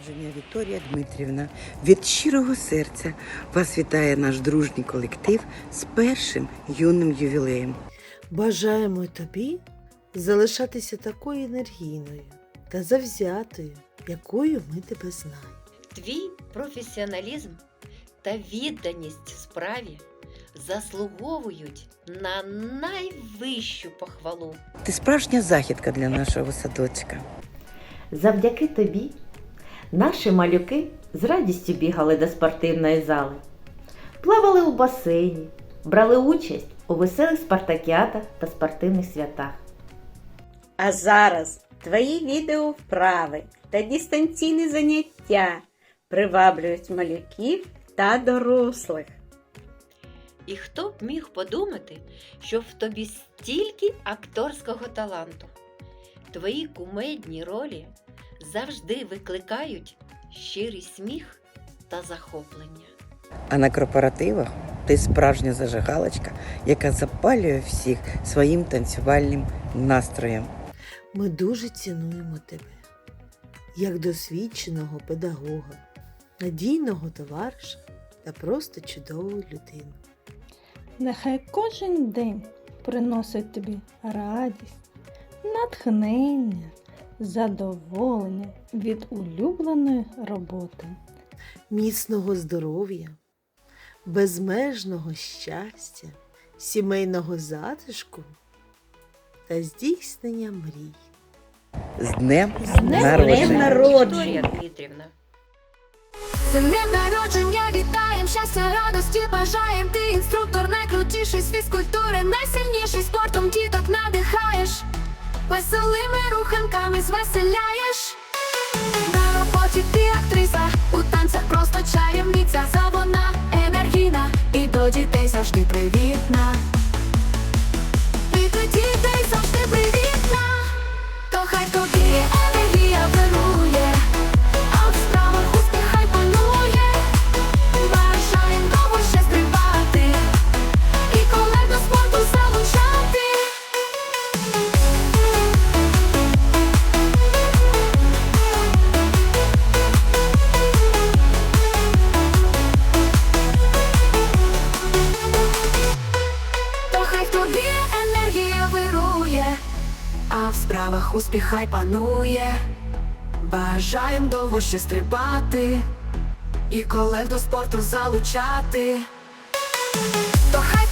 народження Вікторія Дмитрівна. Від щирого серця вас вітає наш дружній колектив з першим юним ювілеєм. Бажаємо тобі залишатися такою енергійною та завзятою, якою ми тебе знаємо. Твій професіоналізм та відданість справі заслуговують на найвищу похвалу. Ти справжня західка для нашого садочка. Завдяки тобі наші малюки з радістю бігали до спортивної зали, плавали у басейні, брали участь у веселих спартакіатах та спортивних святах. А зараз твої відео вправи та дистанційні заняття приваблюють малюків та дорослих. І хто б міг подумати, що в тобі стільки акторського таланту? Твої кумедні ролі завжди викликають щирий сміх та захоплення. А на корпоративах ти справжня зажигалочка, яка запалює всіх своїм танцювальним настроєм. Ми дуже цінуємо тебе як досвідченого педагога, надійного товариша та просто чудову людину. Нехай кожен день приносить тобі радість, натхнення, задоволення від улюбленої роботи. міцного здоров'я, безмежного щастя, сімейного затишку та здійснення мрій. З днем днем народження! З днем народження вітаєм, щастя, радості бажаєм. Ти інструктор найкрутіший з фізкультури, найсильніший спортом. Веселими руханками звеселяєш. На роботі ти актриса, у танцях просто чарівниця. завона енергійна і до дітей завжди привітна. І до дітей завжди привітна. То хай тобі справах успіх хай панує. Бажаєм довго ще стрибати і колег до спорту залучати. То хай